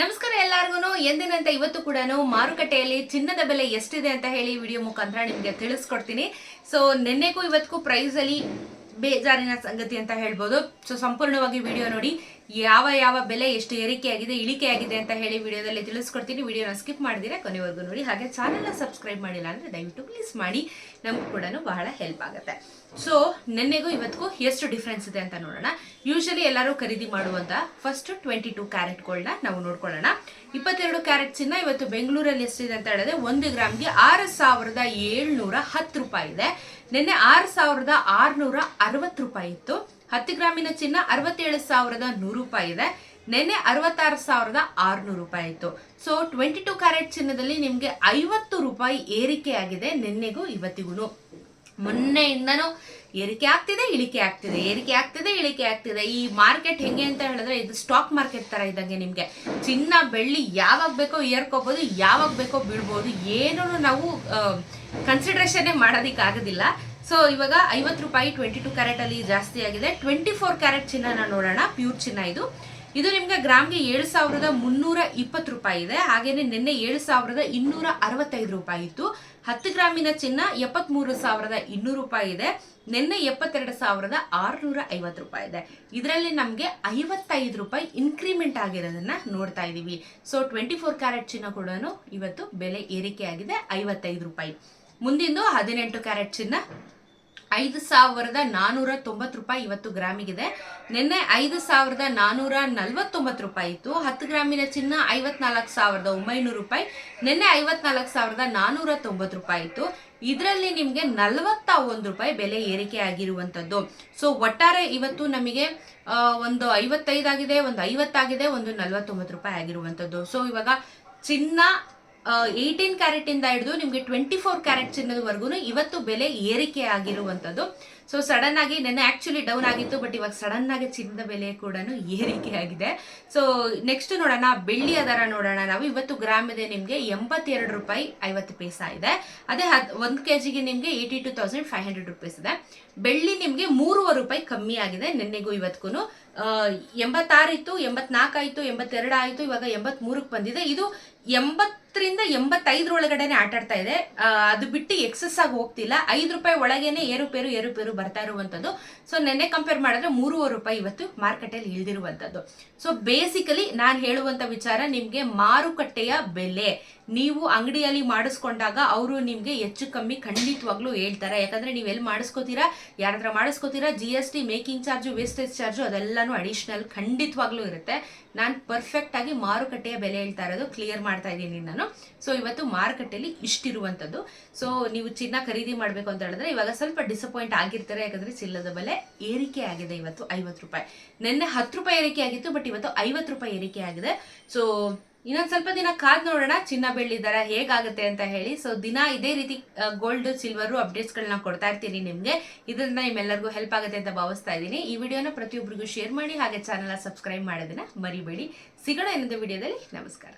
ನಮಸ್ಕಾರ ಎಲ್ಲಾರ್ಗು ಎಂದಿನಂತೆ ಇವತ್ತು ಕೂಡ ಮಾರುಕಟ್ಟೆಯಲ್ಲಿ ಚಿನ್ನದ ಬೆಲೆ ಎಷ್ಟಿದೆ ಅಂತ ಹೇಳಿ ವಿಡಿಯೋ ಮುಖಾಂತರ ನಿಮಗೆ ತಿಳಿಸ್ಕೊಡ್ತೀನಿ. ಸೊ ನಿನ್ನೆಗೂ ಇವತ್ತಿಗೂ ಪ್ರೈಸ್ ಅಲ್ಲಿ ಬೇಜಾರಿನ ಸಂಗತಿ ಅಂತ ಹೇಳ್ಬೋದು. ಸೊ ಸಂಪೂರ್ಣವಾಗಿ ವಿಡಿಯೋ ನೋಡಿ. ಯಾವ ಯಾವ ಬೆಲೆ, ಎಷ್ಟು ಏರಿಕೆಯಾಗಿದೆ ಇಳಿಕೆಯಾಗಿದೆ ಅಂತ ಹೇಳಿ ವಿಡಿಯೋದಲ್ಲಿ ತಿಳಿಸ್ಕೊಡ್ತೀನಿ. ವಿಡಿಯೋನ ಸ್ಕಿಪ್ ಮಾಡಿದ್ರೆ ಕೊನೆವರೆಗೂ ನೋಡಿ. ಹಾಗೆ ಚಾನೆಲ್ನ ಸಬ್ಸ್ಕ್ರೈಬ್ ಮಾಡಿಲ್ಲ ಅಂದರೆ ದಯವಿಟ್ಟು ಪ್ಲೀಸ್ ಮಾಡಿ. ನಮಗೂ ಕೂಡ ಬಹಳ ಹೆಲ್ಪ್ ಆಗುತ್ತೆ. ಸೊ ನೆನ್ನೆಗೂ ಇವತ್ತಿಗೂ ಎಷ್ಟು ಡಿಫ್ರೆನ್ಸ್ ಇದೆ ಅಂತ ನೋಡೋಣ. ಯೂಶಲಿ ಎಲ್ಲರೂ ಖರೀದಿ ಮಾಡುವಂತ ಫಸ್ಟ್ ಟ್ವೆಂಟಿ ಟು ಕ್ಯಾರೆಟ್ಗಳನ್ನ ನಾವು ನೋಡ್ಕೊಳ್ಳೋಣ. ಇಪ್ಪತ್ತೆರಡು ಕ್ಯಾರೆಟ್ ಚಿನ್ನ ಇವತ್ತು ಬೆಂಗಳೂರಲ್ಲಿ ಎಷ್ಟಿದೆ ಅಂತ ಹೇಳಿದ್ರೆ ಒಂದು ಗ್ರಾಮ್ಗೆ ಆರು ಸಾವಿರದ ಏಳ್ನೂರ ಹತ್ತು ರೂಪಾಯಿ ಇದೆ. ನಿನ್ನೆ ಆರು ಸಾವಿರದ ಆರುನೂರ ಅರವತ್ತು ರೂಪಾಯಿ ಇತ್ತು. ಹತ್ತು ಗ್ರಾಮಿನ ಚಿನ್ನ ಅರವತ್ತೇಳು ಸಾವಿರದ ನೂರು ರೂಪಾಯಿ ಇದೆ. ನೆನ್ನೆ ಅರವತ್ತಾರು ಸಾವಿರದ ಆರುನೂರು ರೂಪಾಯಿ ಇತ್ತು ಸೊ ಟ್ವೆಂಟಿ ಟು ಕ್ಯಾರೆಟ್ ಚಿನ್ನದಲ್ಲಿ ನಿಮಗೆ ಐವತ್ತು ರೂಪಾಯಿ ಏರಿಕೆ ಆಗಿದೆ ನಿನ್ನೆಗೂ ಇವತ್ತಿಗೂ ಮೊನ್ನೆಯಿಂದನೂ ಏರಿಕೆ ಆಗ್ತಿದೆ, ಇಳಿಕೆ ಆಗ್ತಿದೆ, ಏರಿಕೆ ಆಗ್ತಿದೆ, ಇಳಿಕೆ ಆಗ್ತಿದೆ. ಈ ಮಾರ್ಕೆಟ್ ಹೆಂಗೆ ಅಂತ ಹೇಳಿದ್ರೆ ಇದು ಸ್ಟಾಕ್ ಮಾರ್ಕೆಟ್ ತರ ಇದ್ದಂಗೆ ನಿಮ್ಗೆ. ಚಿನ್ನ, ಬೆಳ್ಳಿ ಯಾವಾಗ ಬೇಕೋ ಏರ್ಕೋಬಹುದು ಯಾವಾಗ ಬೇಕೋ ಬಿಡ್ಬೋದು ಏನೂ ನಾವು ಕನ್ಸಿಡರೇಷನ್ನೇ ಮಾಡೋದಕ್ಕಾಗೋದಿಲ್ಲ. ಸೊ ಇವಾಗ ಐವತ್ತು ರೂಪಾಯಿ ಟ್ವೆಂಟಿ ಟು ಕ್ಯಾರೆಟ್ ಅಲ್ಲಿ ಜಾಸ್ತಿ ಆಗಿದೆ. ಟ್ವೆಂಟಿ ಫೋರ್ ಕ್ಯಾರೆಟ್ ಚಿನ್ನನ ನೋಡೋಣ. ಪ್ಯೂರ್ ಚಿನ್ನ ಇದು. ಇದು ನಿಮ್ಗೆ ಗ್ರಾಮ್ಗೆ ಏಳು ಸಾವಿರದ ಮುನ್ನೂರ ಇಪ್ಪತ್ತು ರೂಪಾಯಿ ಇದೆ. ಹಾಗೇನೆ ನಿನ್ನೆ ಏಳು ಸಾವಿರದ ಇನ್ನೂರ ಅರವತ್ತೈದು ರೂಪಾಯಿ ಇತ್ತು. ಹತ್ತು ಗ್ರಾಮಿನ ಚಿನ್ನ ಎಪ್ಪತ್ಮೂರು ಸಾವಿರದ ಇನ್ನೂರು ರೂಪಾಯಿ ಇದೆ. ನಿನ್ನೆ ಎಪ್ಪತ್ತೆರಡು ಸಾವಿರದ ಆರುನೂರ ಐವತ್ತು ರೂಪಾಯಿ ಇದೆ. ಇದರಲ್ಲಿ ನಮಗೆ ಐವತ್ತೈದು ರೂಪಾಯಿ ಇನ್ಕ್ರಿಮೆಂಟ್ ಆಗಿರೋದನ್ನ ನೋಡ್ತಾ ಇದೀವಿ. ಸೊ ಟ್ವೆಂಟಿ ಫೋರ್ ಕ್ಯಾರೆಟ್ ಚಿನ್ನ ಕೂಡ ಇವತ್ತು ಬೆಲೆ ಏರಿಕೆ ಆಗಿದೆ ಐವತ್ತೈದು ರೂಪಾಯಿ. ಮುಂದಿಂದು ಹದಿನೆಂಟು ಕ್ಯಾರೆಟ್ ಚಿನ್ನ. ಐದು ಸಾವಿರದ ನಾನೂರ ತೊಂಬತ್ತು ರೂಪಾಯಿ ಇವತ್ತು ಗ್ರಾಮಿಗಿದೆ. ನಿನ್ನೆ ಐದು ಸಾವಿರದ ನಾನೂರ ನಲ್ವತ್ತೊಂಬತ್ತು ರೂಪಾಯಿ ಇತ್ತು. ಹತ್ತು ಗ್ರಾಮಿನ ಚಿನ್ನ ಐವತ್ನಾಲ್ಕು ಸಾವಿರದ ಒಂಬೈನೂರು ರೂಪಾಯಿ. ನಿನ್ನೆ ಐವತ್ನಾಲ್ಕು ಸಾವಿರದ ನಾನೂರ ತೊಂಬತ್ತು ರೂಪಾಯಿ ಇತ್ತು. ಇದರಲ್ಲಿ ನಿಮಗೆ ನಲವತ್ತ ಒಂದು ರೂಪಾಯಿ ಬೆಲೆ ಏರಿಕೆ ಆಗಿರುವಂಥದ್ದು. ಸೊ ಒಟ್ಟಾರೆ ಇವತ್ತು ನಮಗೆ ಒಂದು ಐವತ್ತೈದಾಗಿದೆ, ಒಂದು ಐವತ್ತಾಗಿದೆ, ಒಂದು ನಲವತ್ತೊಂಬತ್ತು ರೂಪಾಯಿ ಆಗಿರುವಂಥದ್ದು. ಸೊ ಇವಾಗ ಚಿನ್ನ ಏಯ್ಟೀನ್ ಕ್ಯಾರೆಟ್ ಇಂದ ಹಿಡಿದು ನಿಮಗೆ ಟ್ವೆಂಟಿ ಫೋರ್ ಕ್ಯಾರೆಟ್ ಚಿನ್ನದವರೆಗೂ ಇವತ್ತು ಬೆಲೆ ಏರಿಕೆ ಆಗಿರುವಂಥದ್ದು ಸೊ ಸಡನ್ ಆಗಿ ನೆನ್ನೆ ಆಕ್ಚುಲಿ ಡೌನ್ ಆಗಿತ್ತು ಬಟ್ ಇವಾಗ ಸಡನ್ ಆಗಿ ಚಿನ್ನದ ಬೆಲೆ ಕೂಡ ಏರಿಕೆ ಆಗಿದೆ ಸೊ ನೆಕ್ಸ್ಟ್ ನೋಡೋಣ, ಬೆಳ್ಳಿ ಅದರ ನೋಡೋಣ ನಾವು. ಇವತ್ತು ಗ್ರಾಮ್ ಇದೆ ನಿಮಗೆ ಎಂಬತ್ತೆರಡು ರೂಪಾಯಿ ಐವತ್ತು ಪೈಸಾ ಇದೆ. ಅದೇ ಹದ್, ಒಂದು ಕೆ ಜಿಗೆ ನಿಮಗೆ eighty two thousand five hundred rupees ಇದೆ. ಬೆಳ್ಳಿ ನಿಮಗೆ ಮೂರುವರೆ ರೂಪಾಯಿ ಕಮ್ಮಿ ಆಗಿದೆ ನಿನ್ನೆಗೂ ಇವತ್ತಿಗೂ ಎಂಬತ್ತಾರು ಇತ್ತು ಎಂಬತ್ನಾಲ್ಕು ಆಯಿತು, ಎಂಬತ್ತೆರಡು ಆಯಿತು, ಇವಾಗ ಎಂಬತ್ಮೂರಕ್ಕೆ ಬಂದಿದೆ. ಇದು ಎಂಬತ್ತರಿಂದ ಎಂಬತ್ತೈದರೊಳಗಡೆನೆ ಆಟ ಆಡ್ತಾ ಇದೆ. ಅದು ಬಿಟ್ಟು ಎಕ್ಸಸ್ ಆಗಿ ಹೋಗ್ತಿಲ್ಲ. ಐದು ರೂಪಾಯಿ ಒಳಗೇನೆ ಏರುಪೇರು ಏರುಪೇರು ಬರ್ತಾ ಇರುವಂಥದ್ದು ಸೊ ನೆನ್ನೆ ಕಂಪೇರ್ ಮಾಡಿದ್ರೆ ಮೂರುವರೆ ರೂಪಾಯಿ ಇವತ್ತು ಮಾರ್ಕೆಟಲ್ಲಿ ಇಳಿದಿರುವಂಥದ್ದು ಸೊ ಬೇಸಿಕಲಿ ನಾನು ಹೇಳುವಂಥ ವಿಚಾರ ನಿಮಗೆ ಮಾರುಕಟ್ಟೆಯ ಬೆಲೆ. ನೀವು ಅಂಗಡಿಯಲ್ಲಿ ಮಾಡಿಸ್ಕೊಂಡಾಗ ಅವರು ನಿಮಗೆ ಹೆಚ್ಚು ಕಮ್ಮಿ ಖಂಡಿತವಾಗ್ಲೂ ಹೇಳ್ತಾರೆ. ಯಾಕಂದ್ರೆ ನೀವು ಎಲ್ಲಿ ಮಾಡಿಸ್ಕೋತೀರಾ? ಯಾರ ಹತ್ರ ಮಾಡಿಸ್ಕೋತೀರಾ? G S T making charge wastage charge ಅದೆಲ್ಲನೂ additional ಖಂಡಿತವಾಗ್ಲೂ ಇರುತ್ತೆ. ನಾನು ಪರ್ಫೆಕ್ಟ್ ಆಗಿ ಮಾರುಕಟ್ಟೆಯ ಬೆಲೆ ಹೇಳ್ತಾ ಇರೋದು ಕ್ಲಿಯರ್ ಮಾಡ್ತಾ ಇದ್ದೀನಿ ನಾನು. ಸೊ ಇವತ್ತು ಮಾರುಕಟ್ಟೆಯಲ್ಲಿ ಇಷ್ಟಿರುವಂಥದ್ದು. ಸೊ ನೀವು ಚಿನ್ನ ಖರೀದಿ ಮಾಡಬೇಕು ಅಂತ ಹೇಳಿದ್ರೆ ಇವಾಗ ಸ್ವಲ್ಪ ಡಿಸಪಾಯಿಂಟ್ ಆಗಿರ್ತಾರೆ, ಯಾಕಂದ್ರೆ ಚಿನ್ನದ ಬೆಲೆ ಏರಿಕೆ ಆಗಿದೆ ಇವತ್ತು ಐವತ್ತು ರೂಪಾಯಿ. ನಿನ್ನೆ ಹತ್ತು ರೂಪಾಯಿ ಏರಿಕೆ ಆಗಿತ್ತು ಬಟ್ ಇವತ್ತು ಐವತ್ತು ರೂಪಾಯಿ ಏರಿಕೆ ಆಗಿದೆ. ಸೊ ಇನ್ನೊಂದು ಸ್ವಲ್ಪ ದಿನ ಕಾದ್ ನೋಡೋಣ, ಚಿನ್ನ ಬೆಳ್ಳಿ ದರ ಹೇಗಾಗುತ್ತೆ ಅಂತ ಹೇಳಿ. ಸೊ ದಿನ ಇದೇ ರೀತಿ ಗೋಲ್ಡ್ ಸಿಲ್ವರ್ ಅಪ್ಡೇಟ್ಸ್ಗಳನ್ನ ಕೊಡ್ತಾ ಇರ್ತೀನಿ ನಿಮ್ಗೆ. ಇದರಿಂದ ನಿಮ್ಮೆಲ್ಲರಿಗೂ ಹೆಲ್ಪ್ ಆಗುತ್ತೆ ಅಂತ ಭಾವಿಸ್ತಾ ಇದ್ದೀನಿ. ಈ ವಿಡಿಯೋನ ಪ್ರತಿಯೊಬ್ಬರಿಗೂ ಶೇರ್ ಮಾಡಿ, ಹಾಗೆ ಚಾನಲ್ ಸಬ್ಸ್ಕ್ರೈಬ್ ಮಾಡೋದನ್ನ ಮರಿಬೇಡಿ. ಸಿಗೋಣ ಇನ್ನೊಂದು ವಿಡಿಯೋದಲ್ಲಿ. ನಮಸ್ಕಾರ.